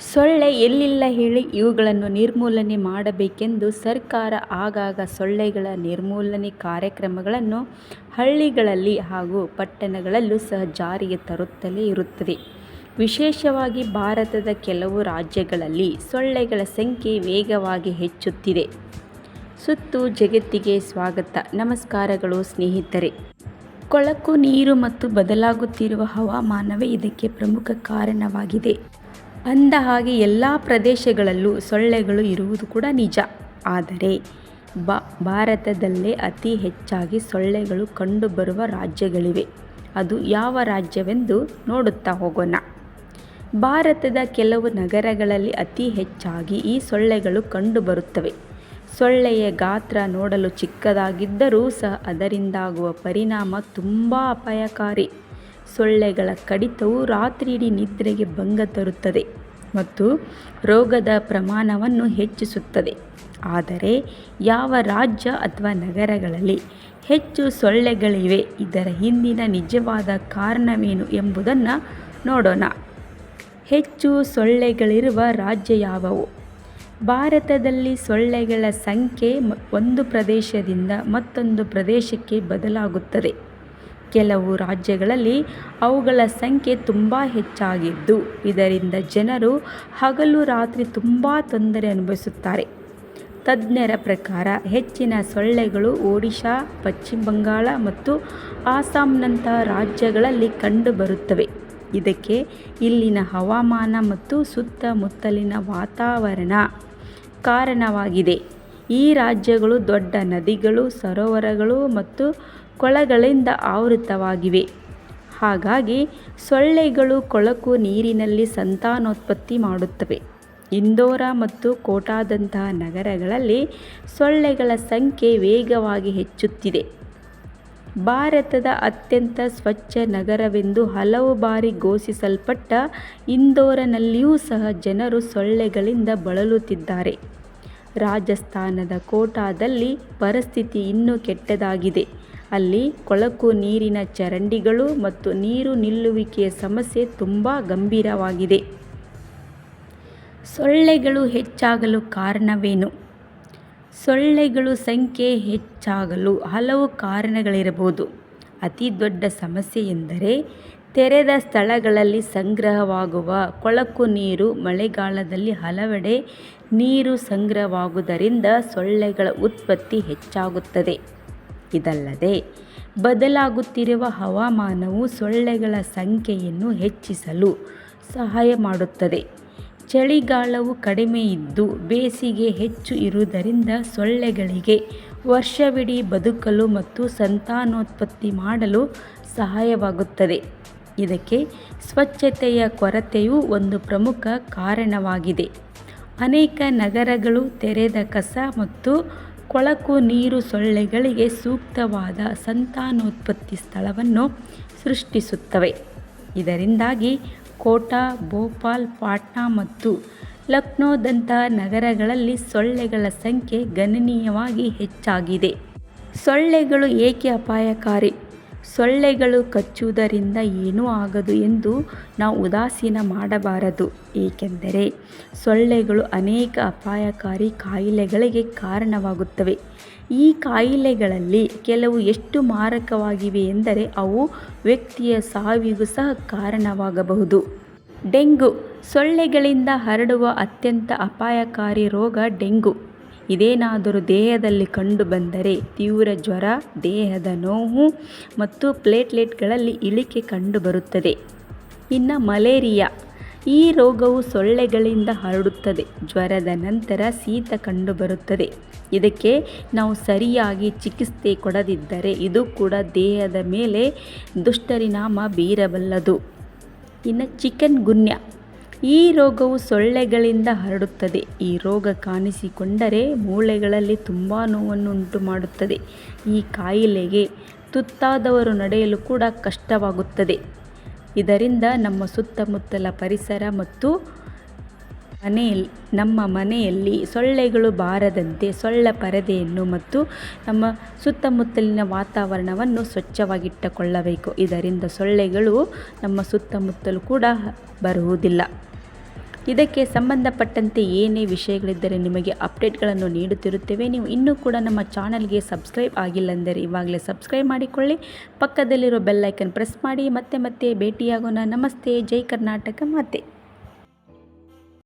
ಸೊಳ್ಳೆ ಎಲ್ಲಿಲ್ಲ ಹೇಳಿ ಇವುಗಳನ್ನು ನಿರ್ಮೂಲನೆ ಮಾಡಬೇಕೆಂದು ಸರ್ಕಾರ ಆಗಾಗ ಸೊಳ್ಳೆಗಳ ನಿರ್ಮೂಲನೆ ಕಾರ್ಯಕ್ರಮಗಳನ್ನು ಹಳ್ಳಿಗಳಲ್ಲಿ ಹಾಗೂ ಪಟ್ಟಣಗಳಲ್ಲೂ ಸಹ ಜಾರಿಗೆ ತರುತ್ತಲೇ ಇರುತ್ತದೆ. ವಿಶೇಷವಾಗಿ ಭಾರತದ ಕೆಲವು ರಾಜ್ಯಗಳಲ್ಲಿ ಸೊಳ್ಳೆಗಳ ಸಂಖ್ಯೆ ವೇಗವಾಗಿ ಹೆಚ್ಚುತ್ತಿದೆ. ಸುತ್ತು ಜಗತ್ತಿಗೆ ಸ್ವಾಗತ. ನಮಸ್ಕಾರಗಳು ಸ್ನೇಹಿತರೆ. ಕೊಳಕು, ನೀರು ಮತ್ತು ಬದಲಾಗುತ್ತಿರುವ ಹವಾಮಾನವೇ ಇದಕ್ಕೆ ಪ್ರಮುಖ ಕಾರಣವಾಗಿದೆ. ಅಂದ ಹಾಗೆ ಎಲ್ಲ ಪ್ರದೇಶಗಳಲ್ಲೂ ಸೊಳ್ಳೆಗಳು ಇರುವುದು ಕೂಡ ನಿಜ. ಆದರೆ ಬ, ಭಾರತದಲ್ಲೇ ಅತಿ ಹೆಚ್ಚಾಗಿ ಸೊಳ್ಳೆಗಳು ಕಂಡುಬರುವ ರಾಜ್ಯಗಳಿವೆ. ಅದು ಯಾವ ರಾಜ್ಯವೆಂದು ನೋಡುತ್ತಾ ಹೋಗೋಣ. ಭಾರತದ ಕೆಲವು ನಗರಗಳಲ್ಲಿ ಅತಿ ಹೆಚ್ಚಾಗಿ ಈ ಸೊಳ್ಳೆಗಳು ಕಂಡುಬರುತ್ತವೆ. ಸೊಳ್ಳೆಯ ಗಾತ್ರ ನೋಡಲು ಚಿಕ್ಕದಾಗಿದ್ದರೂ ಸಹ ಅದರಿಂದಾಗುವ ಪರಿಣಾಮ ತುಂಬ ಅಪಾಯಕಾರಿ. ಸೊಳ್ಳೆಗಳ ಕಡಿತವು ರಾತ್ರಿಯಿಡೀ ನಿದ್ರೆಗೆ ಭಂಗ ತರುತ್ತದೆ ಮತ್ತು ರೋಗದ ಪ್ರಮಾಣವನ್ನು ಹೆಚ್ಚಿಸುತ್ತದೆ. ಆದರೆ ಯಾವ ರಾಜ್ಯ ಅಥವಾ ನಗರಗಳಲ್ಲಿ ಹೆಚ್ಚು ಸೊಳ್ಳೆಗಳಿವೆ, ಇದರ ಹಿಂದಿನ ನಿಜವಾದ ಕಾರಣವೇನು ಎಂಬುದನ್ನು ನೋಡೋಣ. ಹೆಚ್ಚು ಸೊಳ್ಳೆಗಳಿರುವ ರಾಜ್ಯ ಯಾವುವು? ಭಾರತದಲ್ಲಿ ಸೊಳ್ಳೆಗಳ ಸಂಖ್ಯೆ ಒಂದು ಪ್ರದೇಶದಿಂದ ಮತ್ತೊಂದು ಪ್ರದೇಶಕ್ಕೆ ಬದಲಾಗುತ್ತದೆ. ಕೆಲವು ರಾಜ್ಯಗಳಲ್ಲಿ ಅವುಗಳ ಸಂಖ್ಯೆ ತುಂಬ ಹೆಚ್ಚಾಗಿದ್ದು, ಇದರಿಂದ ಜನರು ಹಗಲು ರಾತ್ರಿ ತುಂಬ ತೊಂದರೆ ಅನುಭವಿಸುತ್ತಾರೆ. ತಜ್ಞರ ಪ್ರಕಾರ, ಹೆಚ್ಚಿನ ಸೊಳ್ಳೆಗಳು ಒಡಿಶಾ, ಪಶ್ಚಿಮ ಬಂಗಾಳ ಮತ್ತು ಆಸಾಂನಂತಹ ರಾಜ್ಯಗಳಲ್ಲಿ ಕಂಡುಬರುತ್ತವೆ. ಇದಕ್ಕೆ ಇಲ್ಲಿನ ಹವಾಮಾನ ಮತ್ತು ಸುತ್ತಮುತ್ತಲಿನ ವಾತಾವರಣ ಕಾರಣವಾಗಿದೆ. ಈ ರಾಜ್ಯಗಳು ದೊಡ್ಡ ನದಿಗಳು, ಸರೋವರಗಳು ಮತ್ತು ಕೊಳಗಳಿಂದ ಆವೃತವಾಗಿವೆ. ಹಾಗಾಗಿ ಸೊಳ್ಳೆಗಳು ಕೊಳಕು ನೀರಿನಲ್ಲಿ ಸಂತಾನೋತ್ಪತ್ತಿ ಮಾಡುತ್ತವೆ. ಇಂದೋರ ಮತ್ತು ಕೋಟಾದಂತಹ ನಗರಗಳಲ್ಲಿ ಸೊಳ್ಳೆಗಳ ಸಂಖ್ಯೆ ವೇಗವಾಗಿ ಹೆಚ್ಚುತ್ತಿದೆ. ಭಾರತದ ಅತ್ಯಂತ ಸ್ವಚ್ಛ ನಗರವೆಂದು ಹಲವು ಬಾರಿ ಘೋಷಿಸಲ್ಪಟ್ಟ ಇಂದೋರನಲ್ಲಿಯೂ ಸಹ ಜನರು ಸೊಳ್ಳೆಗಳಿಂದ ಬಳಲುತ್ತಿದ್ದಾರೆ. ರಾಜಸ್ಥಾನದ ಕೋಟಾದಲ್ಲಿ ಪರಿಸ್ಥಿತಿ ಇನ್ನೂ ಕೆಟ್ಟದಾಗಿದೆ. ಅಲ್ಲಿ ಕೊಳಕು ನೀರಿನ ಚರಂಡಿಗಳು ಮತ್ತು ನೀರು ನಿಲ್ಲುವಿಕೆಯ ಸಮಸ್ಯೆ ತುಂಬ ಗಂಭೀರವಾಗಿದೆ. ಸೊಳ್ಳೆಗಳು ಹೆಚ್ಚಾಗಲು ಕಾರಣವೇನು? ಸೊಳ್ಳೆಗಳು ಸಂಖ್ಯೆ ಹೆಚ್ಚಾಗಲು ಹಲವು ಕಾರಣಗಳಿರಬಹುದು. ಅತಿ ದೊಡ್ಡ ಸಮಸ್ಯೆ ಎಂದರೆ ತೆರೆದ ಸ್ಥಳಗಳಲ್ಲಿ ಸಂಗ್ರಹವಾಗುವ ಕೊಳಕು ನೀರು ಮಳೆಗಾಲದಲ್ಲಿ ಹಲವೆಡೆ ನೀರು ಸಂಗ್ರಹವಾಗುವುದರಿಂದ ಸೊಳ್ಳೆಗಳ ಉತ್ಪತ್ತಿ ಹೆಚ್ಚಾಗುತ್ತದೆ. ಇದಲ್ಲದೆ ಬದಲಾಗುತ್ತಿರುವ ಹವಾಮಾನವು ಸೊಳ್ಳೆಗಳ ಸಂಖ್ಯೆಯನ್ನು ಹೆಚ್ಚಿಸಲು ಸಹಾಯ ಮಾಡುತ್ತದೆ. ಚಳಿಗಾಲವು ಕಡಿಮೆ ಇದ್ದು, ಬೇಸಿಗೆ ಹೆಚ್ಚು ಇರುವುದರಿಂದ ಸೊಳ್ಳೆಗಳಿಗೆ ವರ್ಷವಿಡೀ ಬದುಕಲು ಮತ್ತು ಸಂತಾನೋತ್ಪತ್ತಿ ಮಾಡಲು ಸಹಾಯವಾಗುತ್ತದೆ. ಇದಕ್ಕೆ ಸ್ವಚ್ಛತೆಯ ಕೊರತೆಯೂ ಒಂದು ಪ್ರಮುಖ ಕಾರಣವಾಗಿದೆ. ಅನೇಕ ನಗರಗಳು ತೆರೆದ ಕಸ ಮತ್ತು ಕೊಳಕು ನೀರು ಸೊಳ್ಳೆಗಳಿಗೆ ಸೂಕ್ತವಾದ ಸಂತಾನೋತ್ಪತ್ತಿ ಸ್ಥಳವನ್ನು ಸೃಷ್ಟಿಸುತ್ತವೆ. ಇದರಿಂದಾಗಿ ಕೋಟಾ, ಭೋಪಾಲ್, ಪಾಟ್ನಾ ಮತ್ತು ಲಕ್ನೋದಂತಹ ನಗರಗಳಲ್ಲಿ ಸೊಳ್ಳೆಗಳ ಸಂಖ್ಯೆ ಗಣನೀಯವಾಗಿ ಹೆಚ್ಚಾಗಿದೆ. ಸೊಳ್ಳೆಗಳು ಏಕೆ ಅಪಾಯಕಾರಿ? ಸೊಳ್ಳೆಗಳು ಕಚ್ಚುವುದರಿಂದ ಏನೂ ಆಗದು ಎಂದು ನಾವು ಉದಾಸೀನ ಮಾಡಬಾರದು. ಏಕೆಂದರೆ ಸೊಳ್ಳೆಗಳು ಅನೇಕ ಅಪಾಯಕಾರಿ ಕಾಯಿಲೆಗಳಿಗೆ ಕಾರಣವಾಗುತ್ತವೆ. ಈ ಕಾಯಿಲೆಗಳಲ್ಲಿ ಕೆಲವು ಎಷ್ಟು ಮಾರಕವಾಗಿವೆ ಎಂದರೆ ಅವು ವ್ಯಕ್ತಿಯ ಸಾವಿಗೂ ಸಹ ಕಾರಣವಾಗಬಹುದು. ಡೆಂಗು ಸೊಳ್ಳೆಗಳಿಂದ ಹರಡುವ ಅತ್ಯಂತ ಅಪಾಯಕಾರಿ ರೋಗ ಡೆಂಗು. ಇದೇನಾದರೂ ದೇಹದಲ್ಲಿ ಕಂಡುಬಂದರೆ ತೀವ್ರ ಜ್ವರ, ದೇಹದ ನೋವು ಮತ್ತು ಪ್ಲೇಟ್ಲೆಟ್ಗಳಲ್ಲಿ ಇಳಿಕೆ ಕಂಡುಬರುತ್ತದೆ ಇನ್ನು ಮಲೇರಿಯಾ, ಈ ರೋಗವು ಸೊಳ್ಳೆಗಳಿಂದ ಹರಡುತ್ತದೆ. ಜ್ವರದ ನಂತರ ಶೀತ ಕಂಡುಬರುತ್ತದೆ ಇದಕ್ಕೆ ನಾವು ಸರಿಯಾಗಿ ಚಿಕಿತ್ಸೆ ಕೊಡದಿದ್ದರೆ ಇದು ಕೂಡ ದೇಹದ ಮೇಲೆ ದುಷ್ಪರಿಣಾಮ ಬೀರಬಲ್ಲದು. ಇನ್ನು ಚಿಕನ್ ಗುನ್ಯಾ ಈ ರೋಗವು ಸೊಳ್ಳೆಗಳಿಂದ ಹರಡುತ್ತದೆ. ಈ ರೋಗ ಕಾಣಿಸಿಕೊಂಡರೆ ಮೂಳೆಗಳಲ್ಲಿ ತುಂಬ ನೋವನ್ನು ಉಂಟು ಮಾಡುತ್ತದೆ. ಈ ಕಾಯಿಲೆಗೆ ತುತ್ತಾದವರು ನಡೆಯಲು ಕೂಡ ಕಷ್ಟವಾಗುತ್ತದೆ. ಇದರಿಂದ ನಮ್ಮ ಸುತ್ತಮುತ್ತಲ ಪರಿಸರ ಮತ್ತು ಮನೆಯಲ್ಲಿ ನಮ್ಮ ಮನೆಯಲ್ಲಿ ಸೊಳ್ಳೆಗಳು ಬಾರದಂತೆ ಸೊಳ್ಳೆ ಪರದೆಯನ್ನು ಮತ್ತು ನಮ್ಮ ಸುತ್ತಮುತ್ತಲಿನ ವಾತಾವರಣವನ್ನು ಸ್ವಚ್ಛವಾಗಿಟ್ಟುಕೊಳ್ಳಬೇಕು. ಇದರಿಂದ ಸೊಳ್ಳೆಗಳು ನಮ್ಮ ಸುತ್ತಮುತ್ತಲೂ ಕೂಡ ಬರುವುದಿಲ್ಲ. ಇದಕ್ಕೆ ಸಂಬಂಧಪಟ್ಟಂತೆ ಏನೇ ವಿಷಯಗಳಿದ್ದರೆ ನಿಮಗೆ ಅಪ್ಡೇಟ್ಗಳನ್ನು ನೀಡುತ್ತಿರುತ್ತೇವೆ. ನೀವು ಇನ್ನೂ ಕೂಡ ನಮ್ಮ ಚಾನಲ್ಗೆ ಸಬ್ಸ್ಕ್ರೈಬ್ ಆಗಿಲ್ಲ ಅಂದರೆ ಇವಾಗಲೇ ಸಬ್ಸ್ಕ್ರೈಬ್ ಮಾಡಿಕೊಳ್ಳಿ. ಪಕ್ಕದಲ್ಲಿರೋ ಬೆಲ್ ಐಕನ್ ಪ್ರೆಸ್ ಮಾಡಿ. ಮತ್ತೆ ಮತ್ತೆ ಭೇಟಿಯಾಗೋಣ. ನಮಸ್ತೆ. ಜೈ ಕರ್ನಾಟಕ ಮಾತೆ.